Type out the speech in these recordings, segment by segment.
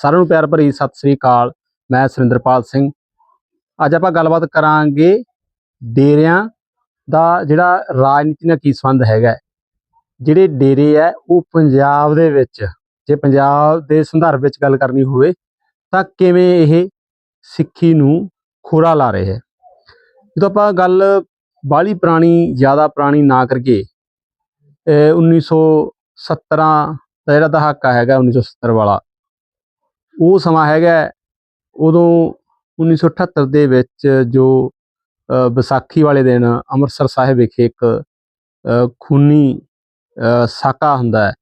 ਸਾਰਿਆਂ ਨੂੰ ਪਿਆਰ ਭਰੀ ਸਤਿ ਸ੍ਰੀ ਅਕਾਲ, ਮੈਂ ਸੁਰਿੰਦਰਪਾਲ ਸਿੰਘ। ਅੱਜ ਆਪਾਂ ਗੱਲਬਾਤ ਕਰਾਂਗੇ ਡੇਰਿਆਂ ਦਾ ਜਿਹੜਾ ਰਾਜਨੀਤੀ ਨਾਲ ਕੀ ਸੰਬੰਧ ਹੈਗਾ ਜਿਹੜੇ ਡੇਰੇ ਹੈ, ਉਹ ਪੰਜਾਬ ਦੇ ਵਿੱਚ, ਜੇ ਪੰਜਾਬ ਦੇ ਸੰਦਰਭ ਵਿੱਚ ਗੱਲ ਕਰਨੀ ਹੋਵੇ, ਤਾਂ ਕਿਵੇਂ ਇਹ ਸਿੱਖੀ ਨੂੰ ਖੋਰਾ ਲਾ ਰਹੇ ਹੈ। ਜਦੋਂ ਆਪਾਂ ਗੱਲ ਬਾਹਲੀ ਪੁਰਾਣੀ, ਜ਼ਿਆਦਾ ਪੁਰਾਣੀ ਨਾ ਕਰਕੇ ਇਹ 1917 ਦਾ ਜਿਹੜਾ ਦਹਾਕਾ ਹੈਗਾ 1970 ਵਾਲਾ ਉਹ ਸਮਾਂ ਹੈਗਾ ਹੈ, ਉਦੋਂ 1978 ਦੇ ਵਿੱਚ ਜੋ ਵਿਸਾਖੀ ਵਾਲੇ ਦਿਨ ਅੰਮ੍ਰਿਤਸਰ ਸਾਹਿਬ ਵਿਖੇ ਇੱਕ ਖੂਨੀ ਸਾਕਾ ਹੁੰਦਾ ਹੈ।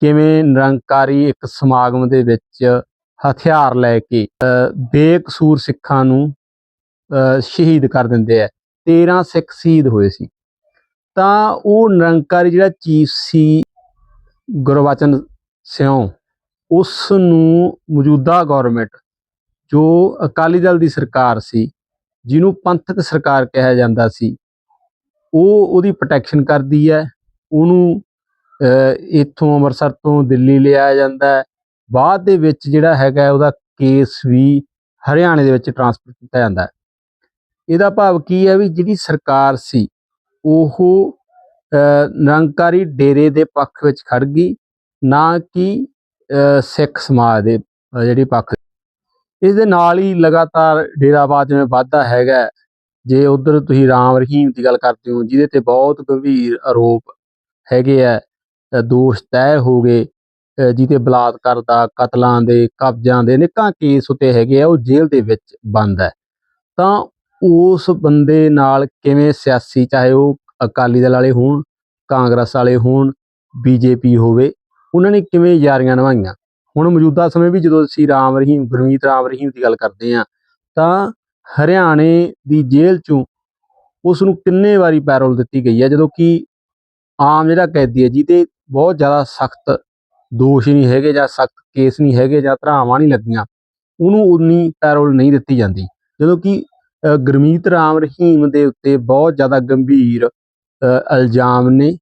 ਕਿਵੇਂ ਨਿਰੰਕਾਰੀ ਇੱਕ ਸਮਾਗਮ ਦੇ ਵਿੱਚ ਹਥਿਆਰ ਲੈ ਕੇ ਬੇਕਸੂਰ ਸਿੱਖਾਂ ਨੂੰ ਸ਼ਹੀਦ ਕਰ ਦਿੰਦੇ ਆ 13 ਸਿੱਖ ਸ਼ਹੀਦ ਹੋਏ ਸੀ। ਤਾਂ ਉਹ ਨਿਰੰਕਾਰੀ ਜਿਹੜਾ ਚੀਫ ਸੀ ਗੁਰਵਚਨ ਸਿਉ ਉਸ ਨੂੰ ਮੌਜੂਦਾ ਗਵਰਨਮੈਂਟ ਜੋ ਅਕਾਲੀ ਦਲ ਦੀ ਸਰਕਾਰ ਸੀ, ਜਿਹਨੂੰ ਪੰਥਕ ਸਰਕਾਰ ਕਿਹਾ ਜਾਂਦਾ ਸੀ, ਉਹ ਉਹਦੀ ਪ੍ਰੋਟੈਕਸ਼ਨ ਕਰਦੀ ਹੈ, ਉਹਨੂੰ ਇੱਥੋਂ ਅੰਮ੍ਰਿਤਸਰ ਤੋਂ ਦਿੱਲੀ ਲਿਆਇਆ ਜਾਂਦਾ ਹੈ। ਬਾਅਦ ਦੇ ਵਿੱਚ ਜਿਹੜਾ ਹੈਗਾ ਉਹਦਾ ਕੇਸ ਵੀ ਹਰਿਆਣੇ ਦੇ ਵਿੱਚ ਟ੍ਰਾਂਸਫਰ ਕੀਤਾ ਜਾਂਦਾ ਹੈ। ਇਹਦਾ ਭਾਵ ਕੀ ਹੈ ਵੀ ਜਿਹੜੀ ਸਰਕਾਰ ਸੀ, ਉਹ ਨਿਰੰਕਾਰੀ ਡੇਰੇ ਦੇ ਪੱਖ ਵਿੱਚ ਖੜ ਗਈ, ਨਾ ਕਿ ਸਿੱਖ ਸਮਾਜ ਦੇ ਅਹ, ਜਿਹੜੀ ਪੱਖ ਇਸ ਦੇ ਨਾਲ ਹੀ ਲਗਾਤਾਰ ਡੇਰਾਬਾਦ ਜਿਵੇਂ ਵਾਧਾ ਹੈਗਾ ਜੇ ਉਧਰ ਤੁਸੀਂ ਰਾਮ ਰਹੀਮ ਦੀ ਗੱਲ ਕਰਦੇ ਹੋ ਜਿਹਦੇ ਤੇ ਬਹੁਤ ਗੰਭੀਰ ਆਰੋਪ ਹੈਗੇ ਆ ਦੋਸ਼ ਤੈਅ ਹੋ ਗਏ ਜਿਹਦੇ ਬਲਾਤਕਾਰ ਦਾ ਕਤਲਾਂ ਦੇ ਕਬਜ਼ਾਂ ਦੇ ਨਿੱਕਾ ਕੇਸ ਉਤੇ ਹੈਗੇ ਆ ਉਹ ਜੇਲ੍ਹ ਦੇ ਵਿੱਚ ਬੰਦ ਹੈ। ਤਾਂ ਉਸ ਬੰਦੇ ਨਾਲ ਕਿਵੇਂ ਸਿਆਸੀ ਚਾਹੇ ਉਹ ਅਕਾਲੀ ਦਲ ਵਾਲੇ ਹੋਣ ਕਾਂਗਰਸ ਵਾਲੇ ਹੋਣ ਬੀਜੇਪੀ ਹੋਵੇ ਉਹਨਾਂ ਨੇ ਕਿਵੇਂ ਯਾਰੀਆਂ ਨਿਭਾਈਆਂ? ਹੁਣ ਮੌਜੂਦਾ ਸਮੇਂ ਵੀ ਜਦੋਂ ਅਸੀਂ ਰਾਮ ਰਹੀਮ, ਗੁਰਮੀਤ ਰਾਮ ਰਹੀਮ ਦੀ ਗੱਲ ਕਰਦੇ ਹਾਂ, ਤਾਂ ਹਰਿਆਣੇ ਦੀ ਜੇਲ੍ਹ ਚੋਂ ਉਸ ਨੂੰ ਕਿੰਨੇ ਵਾਰੀ ਪੈਰੋਲ ਦਿੱਤੀ ਗਈ ਹੈ? ਜਦੋਂ ਕਿ ਆਮ ਜਿਹੜਾ ਕੈਦੀ ਹੈ ਜਿਹਦੇ ਬਹੁਤ ਜ਼ਿਆਦਾ ਸਖਤ ਦੋਸ਼ ਨਹੀਂ ਹੈਗੇ ਜਾਂ ਸਖਤ ਕੇਸ ਨਹੀਂ ਹੈਗੇ ਜਾਂ ਧਰਾਵਾਂ ਨਹੀਂ ਲੱਗੀਆਂ, ਉਹਨੂੰ ਉਨੀ ਪੈਰੋਲ ਨਹੀਂ ਦਿੱਤੀ ਜਾਂਦੀ। ਜਦੋਂ ਕਿ ਗੁਰਮੀਤ ਰਾਮ ਰਹੀਮ ਦੇ ਉੱਤੇ ਬਹੁਤ ਜ਼ਿਆਦਾ ਗੰਭੀਰ ਇਲਜ਼ਾਮ ਨੇ,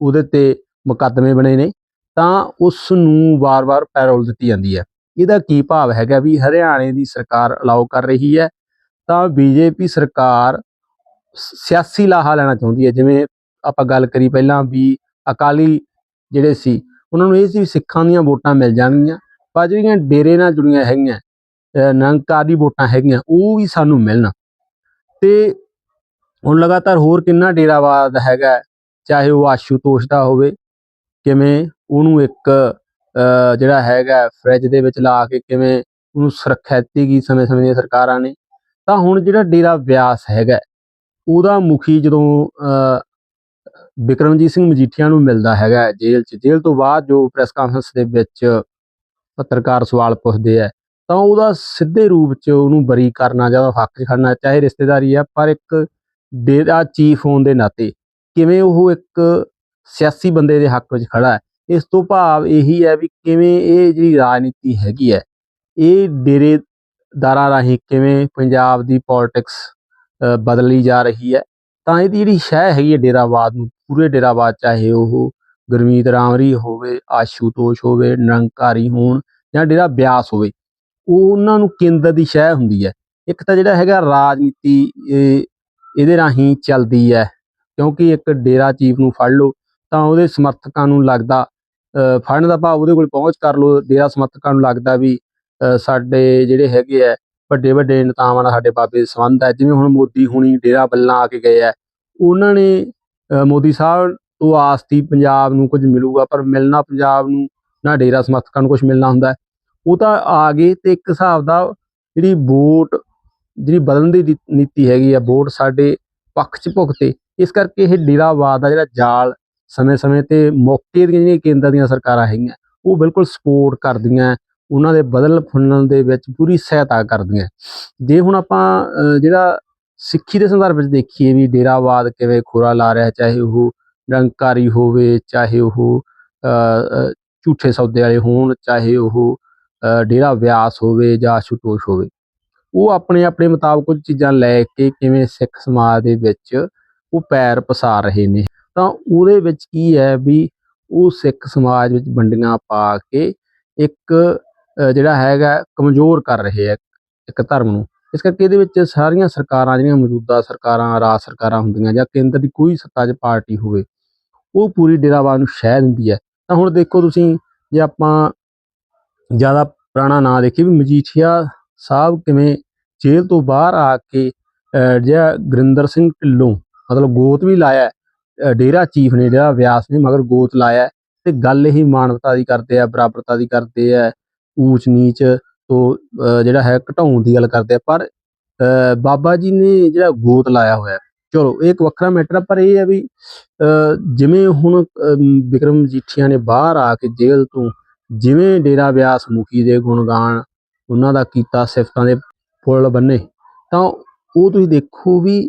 ਉਹਦੇ ਤੇ ਮੁਕੱਦਮੇ ਬਣੇ ਨੇ। ਤਾਂ ਉਸ ਨੂੰ ਵਾਰ-ਵਾਰ ਪੈਰੋਲ ਦਿੱਤੀ ਜਾਂਦੀ ਹੈ। ਇਹਦਾ ਕੀ ਭਾਵ ਹੈਗਾ ਵੀ ਹਰਿਆਣੇ ਦੀ ਸਰਕਾਰ ਅਲਾਉ ਕਰ ਰਹੀ ਹੈ? ਤਾਂ ਬੀਜੇਪੀ ਸਰਕਾਰ ਸਿਆਸੀ ਲਾਹਾ ਲੈਣਾ ਚਾਹੁੰਦੀ ਹੈ। ਜਿਵੇਂ ਆਪਾਂ ਗੱਲ ਕਰੀ ਪਹਿਲਾਂ ਵੀ ਅਕਾਲੀ ਜਿਹੜੇ ਸੀ, ਉਹਨਾਂ ਨੂੰ ਇਹ ਸੀ ਵੀ ਸਿੱਖਾਂ ਦੀਆਂ ਵੋਟਾਂ ਮਿਲ ਜਾਣਗੀਆਂ, ਪਰ ਜਿਹੜੀਆਂ ਡੇਰੇ ਨਾਲ ਜੁੜੀਆਂ ਹੈਗੀਆਂ, ਅਹ ਨਿਰੰਕਾਰੀ ਵੋਟਾਂ ਹੈਗੀਆਂ, ਉਹ ਵੀ ਸਾਨੂੰ ਮਿਲਣ। ਤੇ ਹੁਣ ਲਗਾਤਾਰ ਹੋਰ ਕਿੰਨਾ ਡੇਰਾਵਾਦ ਹੈਗਾ, ਚਾਹੇ ਉਹ ਆਸ਼ੂਤੋਸ਼ ਦਾ ਹੋਵੇ, ਕਿਵੇਂ ਉਹਨੂੰ ਇੱਕ ਅਹ ਜਿਹੜਾ ਹੈਗਾ ਫ੍ਰਿਜ ਦੇ ਵਿੱਚ ਲਾ ਕੇ ਕਿਵੇਂ ਉਹਨੂੰ ਸੁਰੱਖਿਆ ਦਿੱਤੀ ਗਈ ਸਮੇਂ-ਸਮੇਂ ਦੀਆਂ ਸਰਕਾਰਾਂ ਨੇ ਤਾਂ ਹੁਣ ਜਿਹੜਾ ਡੇਰਾ ਬਿਆਸ ਹੈਗਾ ਉਹਦਾ ਮੁਖੀ ਜਦੋਂ ਅਹ, ਬਿਕਰਮਜੀਤ ਸਿੰਘ ਮਜੀਠੀਆ ਨੂੰ ਮਿਲਦਾ ਹੈਗਾ ਜੇਲ੍ਹ 'ਚ ਜੇਲ੍ਹ ਤੋਂ ਬਾਅਦ ਜੋ ਪ੍ਰੈਸ ਕਾਨਫਰੰਸ ਦੇ ਵਿੱਚ ਪੱਤਰਕਾਰ ਸਵਾਲ ਪੁੱਛਦੇ ਆ ਤਾਂ ਉਹਦਾ ਸਿੱਧੇ ਰੂਪ 'ਚ ਉਹਨੂੰ ਬਰੀ ਕਰਨਾ ਜਾਂ ਉਹਦਾ ਹੱਕ 'ਚ ਖੜਨਾ ਚਾਹੇ ਰਿਸ਼ਤੇਦਾਰੀ ਆ ਪਰ ਇੱਕ ਡੇਰਾ ਚੀਫ ਹੋਣ ਦੇ ਨਾਤੇ ਕਿਵੇਂ ਉਹ ਇੱਕ ਸਿਆਸੀ ਬੰਦੇ ਦੇ ਹੱਕ ਵਿੱਚ ਖੜਾ ਹੈ ਇਸ ਤੋਂ ਭਾਵ ਇਹੀ ਹੈ ਵੀ ਕਿਵੇਂ ਇਹ ਜਿਹੜੀ ਰਾਜਨੀਤੀ ਹੈਗੀ ਹੈ, ਇਹ ਡੇਰੇਦਾਰਾਂ ਰਾਹੀਂ ਕਿਵੇਂ ਪੰਜਾਬ ਦੀ ਪੋਲਿਟਿਕਸ ਬਦਲੀ ਜਾ ਰਹੀ ਹੈ, ਤਾਂ ਇਹਦੀ ਜਿਹੜੀ ਸ਼ਹਿ ਹੈਗੀ ਹੈ ਡੇਰਾਵਾਦ ਨੂੰ, ਪੂਰੇ ਡੇਰਾਵਾਦ ਚਾਹੇ ਉਹ ਗੁਰਮੀਤ ਰਾਮਰੀ ਹੋਵੇ, ਆਸ਼ੂਤੋਸ਼ ਹੋਵੇ, ਨਿਰੰਕਾਰੀ ਹੋਣ ਜਾਂ ਡੇਰਾ ਬਿਆਸ ਹੋਵੇ, ਉਹ ਉਹਨਾਂ ਨੂੰ ਕੇਂਦਰ ਦੀ ਸ਼ਹਿ ਹੁੰਦੀ ਹੈ। ਇੱਕ ਤਾਂ ਜਿਹੜਾ ਹੈਗਾ ਰਾਜਨੀਤੀ, ਇਹ, ਇਹਦੇ ਰਾਹੀਂ ਚੱਲਦੀ ਹੈ, ਕਿਉਂਕਿ ਇੱਕ ਡੇਰਾ ਚੀਫ ਨੂੰ ਫੜ ਲਓ, ਤਾਂ ਉਹਦੇ ਸਮਰਥਕਾਂ ਨੂੰ ਲੱਗਦਾ ਫੜਨ ਦਾ ਭਾਵ ਉਹਦੇ ਕੋਲ ਪਹੁੰਚ ਕਰ ਲਓ ਡੇਰਾ ਸਮਰਥਕਾਂ ਨੂੰ ਲੱਗਦਾ ਵੀ ਸਾਡੇ ਜਿਹੜੇ ਹੈਗੇ ਆ, ਵੱਡੇ ਵੱਡੇ ਨੇਤਾਵਾਂ ਨਾਲ ਸਾਡੇ ਬਾਬੇ ਦੇ ਸੰਬੰਧ ਹੈ ਜਿਵੇਂ ਹੁਣ ਮੋਦੀ ਹੁਣੀ ਡੇਰਾ ਬੱਲਾਂ ਆ ਕੇ ਗਏ ਆ, ਉਹਨਾਂ ਨੇ ਮੋਦੀ ਸਾਹਿਬ ਤੋਂ ਆਸ ਸੀ ਪੰਜਾਬ ਨੂੰ ਕੁਝ ਮਿਲੂਗਾ, ਪਰ ਮਿਲਣਾ ਪੰਜਾਬ ਨੂੰ, ਨਾ ਡੇਰਾ ਸਮਰਥਕਾਂ ਨੂੰ ਕੁਝ ਮਿਲਣਾ ਹੁੰਦਾ। ਉਹ ਤਾਂ ਆ ਗਏ ਤੇ ਇੱਕ ਹਿਸਾਬ ਦਾ ਜਿਹੜੀ ਵੋਟ, ਜਿਹੜੀ ਬਦਲਣ ਦੀ ਨੀ- ਨੀਤੀ ਹੈਗੀ ਆ, ਵੋਟ ਸਾਡੇ ਪੱਖ 'ਚ ਭੁਗਤੇ, ਇਸ ਕਰਕੇ ਇਹ ਡੇਰਾਵਾਦ ਦਾ ਜਿਹੜਾ ਜਾਲ ਸਮੇਂ-ਸਮੇਂ ਤੇ ਮੌਕੇ ਦੀਆਂ ਜਿਹੜੀਆਂ ਕੇਂਦਰ ਦੀਆਂ ਸਰਕਾਰਾਂ ਹੈਗੀਆਂ, ਉਹ ਬਿਲਕੁਲ ਸਪੋਰਟ ਕਰਦੀਆਂ, ਉਹਨਾਂ ਦੇ ਬਦਲ ਫੁੱਲਣ ਦੇ ਵਿੱਚ ਪੂਰੀ ਸਹਾਇਤਾ ਕਰਦੀਆਂ। ਜੇ ਹੁਣ ਆਪਾਂ ਜਿਹੜਾ ਸਿੱਖੀ ਦੇ ਸੰਦਰਭ ਵਿੱਚ ਦੇਖੀਏ ਵੀ ਡੇਰਾਵਾਦ ਕਿਵੇਂ ਖੋਰਾ ਲਾ ਰਿਹਾ, ਚਾਹੇ ਉਹ ਡੰਕਾਰੀ ਹੋਵੇ, ਚਾਹੇ ਉਹ ਝੂਠੇ ਸੌਦੇ ਵਾਲੇ ਹੋਣ, ਚਾਹੇ ਉਹ ਡੇਰਾ ਵਿਆਸ ਹੋਵੇ ਜਾਂ ਆਸ਼ੂਤੋਸ਼ ਹੋਵੇ, ਉਹ ਆਪਣੇ ਆਪਣੇ ਮੁਤਾਬਕ ਕੁਝ ਚੀਜ਼ਾਂ ਲੈ ਕੇ ਕਿਵੇਂ ਸਿੱਖ ਸਮਾਜ ਦੇ ਵਿੱਚ ਉਹ ਪੈਰ ਪਸਾਰ ਰਹੇ ਨੇ। ਤਾਂ ਉਹਦੇ ਵਿੱਚ ਕੀ ਹੈ ਵੀ ਉਹ ਸਿੱਖ ਸਮਾਜ ਵਿੱਚ ਵੰਡੀਆਂ ਪਾ ਕੇ ਇੱਕ ਜਿਹੜਾ ਹੈਗਾ ਕਮਜ਼ੋਰ ਕਰ ਰਹੇ ਆ ਇੱਕ ਧਰਮ ਨੂੰ। ਇਸ ਕਰਕੇ ਇਹਦੇ ਵਿੱਚ ਸਾਰੀਆਂ ਸਰਕਾਰਾਂ ਜਿਹੜੀਆਂ ਮੌਜੂਦਾ ਸਰਕਾਰਾਂ ਰਾਜ ਸਰਕਾਰਾਂ ਹੁੰਦੀਆਂ ਜਾਂ ਕੇਂਦਰ ਦੀ ਕੋਈ ਸੱਤਾ 'ਚ ਪਾਰਟੀ ਹੋਵੇ ਉਹ ਪੂਰੀ ਡੇਰਾਵਾਦ ਨੂੰ ਸ਼ਹਿ ਦਿੰਦੀ ਹੈ। ਤਾਂ ਹੁਣ ਦੇਖੋ ਤੁਸੀਂ ਜੇ ਆਪਾਂ ਜ਼ਿਆਦਾ ਪੁਰਾਣਾ ਨਾਂ ਦੇਖੀਏ ਵੀ ਮਜੀਠੀਆ ਸਾਹਿਬ ਕਿਵੇਂ ਜੇਲ੍ਹ ਤੋਂ ਬਾਹਰ ਆ ਕੇ ਅਹ, ਜਿਹੜਾ ਗੁਰਿੰਦਰ ਸਿੰਘ ਢਿੱਲੋਂ ਮਤਲਬ ਗੋਤ ਵੀ ਲਾਇਆ ਡੇਰਾ ਚੀਫ ਨੇ ਜਿਹੜਾ ਵਿਆਸ ਨੇ ਮਗਰ ਗੋਤ ਲਾਇਆ ਤੇ ਗੱਲ ਹੀ ਮਾਨਵਤਾ ਦੀ ਕਰਦੇ ਆ ਬਰਾਬਰਤਾ ਦੀ ਕਰਦੇ ਆ ਊਚ ਨੀਚ ਤੋਂ ਜਿਹੜਾ ਹੈ ਘਟਾਉਣ ਦੀ ਗੱਲ ਕਰਦੇ ਆ ਪਰ ਬਾਬਾ ਜੀ ਨੇ ਜਿਹੜਾ ਗੋਤ ਲਾਇਆ ਹੋਇਆ ਚਲੋ ਇਹ ਇੱਕ ਵੱਖਰਾ ਮੈਟਰ ਪਰ ਇਹ ਹੈ ਵੀ ਅਹ, ਜਿਵੇਂ ਹੁਣ ਅਮ, ਵਿਕਰਮ ਮਜੀਠੀਆ ਨੇ ਬਾਹਰ ਆ ਕੇ ਜੇਲ੍ਹ ਤੋਂ ਜਿਵੇਂ ਡੇਰਾ ਵਿਆਸ ਮੁਖੀ ਦੇ ਗੁਣਗਾਨ ਉਹਨਾਂ ਦਾ ਕੀਤਾ ਸਿਫਤਾਂ ਦੇ ਫੁੱਲ ਬੰਨੇ ਤਾਂ ਉਹ ਤੁਸੀਂ ਦੇਖੋ ਵੀ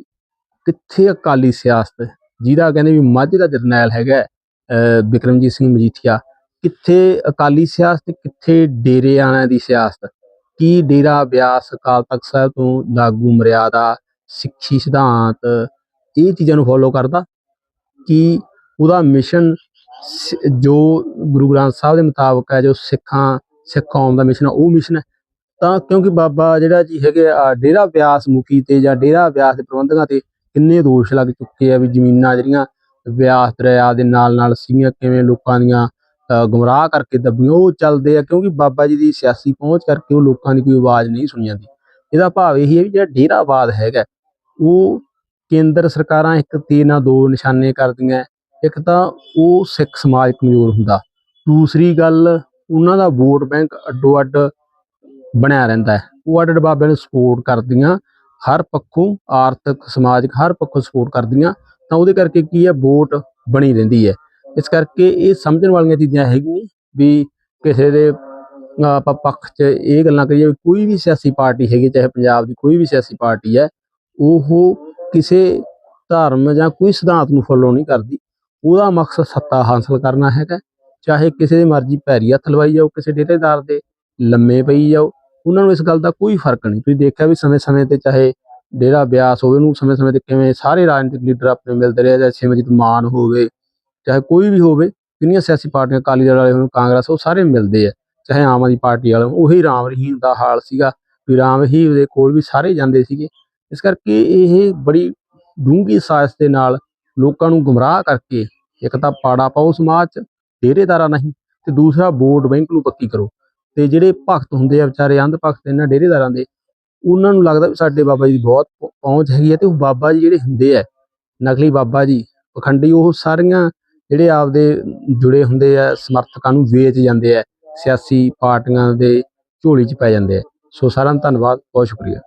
ਕਿੱਥੇ ਅਕਾਲੀ ਸਿਆਸਤ ਜਿਹਦਾ ਕਹਿੰਦੇ ਵੀ ਮੱਝ ਦਾ ਜਰਨੈਲ ਹੈਗਾ ਅਹ, ਬਿਕਰਮਜੀਤ ਸਿੰਘ ਮਜੀਠੀਆ। ਕਿੱਥੇ ਅਕਾਲੀ ਸਿਆਸਤ ਕਿੱਥੇ ਡੇਰੇ ਵਾਲਿਆਂ ਦੀ ਸਿਆਸਤ? ਕੀ ਡੇਰਾ ਬਿਆਸ ਅਕਾਲ ਤਖਤ ਸਾਹਿਬ ਤੋਂ ਲਾਗੂ ਮਰਿਆਦਾ ਸਿੱਖੀ ਸਿਧਾਂਤ ਇਹ ਚੀਜ਼ਾਂ ਨੂੰ ਫੋਲੋ ਕਰਦਾ? ਕਿ ਉਹਦਾ ਮਿਸ਼ਨ ਜੋ ਗੁਰੂ ਗ੍ਰੰਥ ਸਾਹਿਬ ਦੇ ਮੁਤਾਬਕ ਹੈ ਜੋ ਸਿੱਖਾਂ ਸਿੱਖ ਕੌਮ ਦਾ ਮਿਸ਼ਨ ਹੈ ਉਹ ਮਿਸ਼ਨ ਹੈ? ਤਾਂ ਕਿਉਂਕਿ ਬਾਬਾ ਜਿਹੜਾ ਜੀ ਹੈਗੇ ਆ ਡੇਰਾ ਬਿਆਸ ਮੁਖੀ ਤੇ ਜਾਂ ਡੇਰਾ ਬਿਆਸ ਦੇ ਪ੍ਰਬੰਧਕਾਂ ਤੇ ਕਿੰਨੇ ਦੋਸ਼ ਲੱਗ ਚੁੱਕੇ ਆ ਵੀ ਜ਼ਮੀਨਾਂ ਜਿਹੜੀਆਂ ਬਿਆਸ ਦਰਿਆ ਦੇ ਨਾਲ ਨਾਲ ਸੀਗੀਆਂ ਕਿਵੇਂ ਲੋਕਾਂ ਦੀਆਂ ਅ, ਗੁੰਮਰਾਹ ਕਰਕੇ ਦੱਬੀਆਂ ਉਹ ਚੱਲਦੇ ਆ ਕਿਉਂਕਿ ਬਾਬਾ ਜੀ ਦੀ ਸਿਆਸੀ ਪਹੁੰਚ ਕਰਕੇ ਉਹ ਲੋਕਾਂ ਦੀ ਕੋਈ ਆਵਾਜ਼ ਨਹੀਂ ਸੁਣੀ ਜਾਂਦੀ। ਇਹਦਾ ਭਾਵ ਇਹ ਹੈ ਵੀ ਜਿਹੜਾ ਡੇਰਾਵਾਦ ਹੈਗਾ ਉਹ ਕੇਂਦਰ ਸਰਕਾਰਾਂ ਇੱਕ ਤੇ ਨਾ ਦੋ ਨਿਸ਼ਾਨੇ ਕਰਦੀਆਂ ਇੱਕ ਤਾਂ ਉਹ ਸਿੱਖ ਸਮਾਜ ਕਮਜ਼ੋਰ ਹੁੰਦਾ। ਦੂਸਰੀ ਗੱਲ ਉਹਨਾਂ ਦਾ ਵੋਟ ਬੈਂਕ ਅੱਡੋ ਅੱਡ ਬਣਿਆ ਰਹਿੰਦਾ ਹੈ। ਉਹ ਅੱਡ ਅੱਡ ਬਾਬਿਆਂ ਨੂੰ ਸਪੋਰਟ ਕਰਦੀਆਂ। ਹਰ ਪੱਖੋਂ ਆਰਥਿਕ, ਸਮਾਜਿਕ ਹਰ ਪੱਖੋਂ ਸਪੋਰਟ ਕਰਦੀਆਂ, ਤਾਂ ਉਹਦੇ ਕਰਕੇ ਕੀ ਹੈ, ਵੋਟ ਬਣੀ ਰਹਿੰਦੀ ਹੈ। ਇਸ ਕਰਕੇ ਇਹ ਸਮਝਣ ਵਾਲੀਆਂ ਚੀਜ਼ਾਂ ਹੈਗੀਆਂ ਵੀ ਕਿਸੇ ਦੇ ਆਪਾਂ ਪੱਖ 'ਚ ਇਹ ਗੱਲਾਂ ਕਰੀਏ ਵੀ ਕੋਈ ਵੀ ਸਿਆਸੀ ਪਾਰਟੀ ਹੈਗੀ, ਚਾਹੇ ਪੰਜਾਬ ਦੀ ਕੋਈ ਵੀ ਸਿਆਸੀ ਪਾਰਟੀ ਹੈ, ਉਹ ਕਿਸੇ ਧਰਮ ਜਾਂ ਕੋਈ ਸਿਧਾਂਤ ਨੂੰ ਫੋਲੋ ਨਹੀਂ ਕਰਦੀ। ਉਹਦਾ ਮਕਸਦ ਸੱਤਾ ਹਾਸਲ ਕਰਨਾ ਹੈਗਾ। ਚਾਹੇ ਕਿਸੇ ਦੇ ਮਰਜ਼ੀ ਪੈਰੀ ਹੱਥ ਲਵਾਈ ਜਾਓ, ਕਿਸੇ ਡੇਰੇਦਾਰ ਦੇ ਲੰਮੇ ਪਈ ਜਾਓ ਉਹਨਾਂ ਨੂੰ ਇਸ ਗੱਲ ਦਾ ਕੋਈ ਫ਼ਰਕ ਨਹੀਂ। ਤੁਸੀਂ ਦੇਖਿਆ ਵੀ ਸਮੇਂ-ਸਮੇਂ ਤੇ ਚਾਹੇ ਡੇਰਾ ਬਿਆਸ ਹੋਵੇ ਉਹਨੂੰ ਸਮੇਂ-ਸਮੇਂ ਤੇ ਕਿਵੇਂ ਸਾਰੇ ਰਾਜਨੀਤਿਕ ਲੀਡਰ ਆਪਣੇ ਮਿਲਦੇ ਰਹੇ ਜਾਂ ਸਿਮਰਜੀਤ ਮਾਨ ਹੋਵੇ ਚਾਹੇ ਕੋਈ ਵੀ ਹੋਵੇ ਕਿੰਨੀਆਂ ਸਿਆਸੀ ਪਾਰਟੀਆਂ ਅਕਾਲੀ ਦਲ ਵਾਲੇ ਹੋਣ ਕਾਂਗਰਸ ਉਹ ਸਾਰੇ ਮਿਲਦੇ ਆ। ਚਾਹੇ ਆਮ ਆਦਮੀ ਪਾਰਟੀ ਵਾਲੇ ਹੋਣ, ਉਹੀ ਰਾਮ ਰਹੀਮ ਦਾ ਹਾਲ ਸੀਗਾ ਵੀ ਰਾਮ ਰਹੀਮ ਦੇ ਕੋਲ ਵੀ ਸਾਰੇ ਜਾਂਦੇ ਸੀਗੇ। ਇਸ ਕਰਕੇ ਇਹ ਬੜੀ ਡੂੰਘੀ ਸਾਜ਼ਿਸ਼ ਦੇ ਨਾਲ ਲੋਕਾਂ ਨੂੰ ਗੁੰਮਰਾਹ ਕਰਕੇ ਇੱਕ ਤਾਂ ਪਾੜਾ ਪਾਓ ਸਮਾਜ 'ਚ ਡੇਰੇਦਾਰਾ ਨਹੀਂ ਤੇ ਦੂਸਰਾ ਵੋਟ ਬੈਂਕ ਨੂੰ ਪੱਕੀ ਕਰੋ। ਤੇ ਜਿਹੜੇ ਭਗਤ ਹੁੰਦੇ ਆ, ਵਿਚਾਰੇ ਅੰਧ ਭਗਤ ਇਹਨਾਂ ਡੇਰੇਦਾਰਾਂ ਦੇ, ਉਹਨਾਂ ਨੂੰ ਲੱਗਦਾ ਵੀ ਸਾਡੇ ਬਾਬਾ ਜੀ ਦੀ ਬਹੁਤ ਪਹੁੰਚ ਹੈਗੀ ਹੈ ਤੇ ਉਹ ਬਾਬਾ ਜੀ ਜਿਹੜੇ ਹੁੰਦੇ ਆ, ਨਕਲੀ ਬਾਬਾ ਜੀ, ਪਖੰਡੀ ਉਹ ਸਾਰੀਆਂ ਜਿਹੜੇ ਆਪਦੇ ਜੁੜੇ ਹੁੰਦੇ ਆ, ਸਮਰਥਕਾਂ ਨੂੰ ਵੇਚ ਜਾਂਦੇ ਆ, ਸਿਆਸੀ ਪਾਰਟੀਆਂ ਦੇ ਝੋਲੀ 'ਚ ਪੈ ਜਾਂਦੇ ਆ। ਸੋ ਸਾਰਿਆਂ ਦਾ ਧੰਨਵਾਦ, ਬਹੁਤ ਸ਼ੁਕਰੀਆ।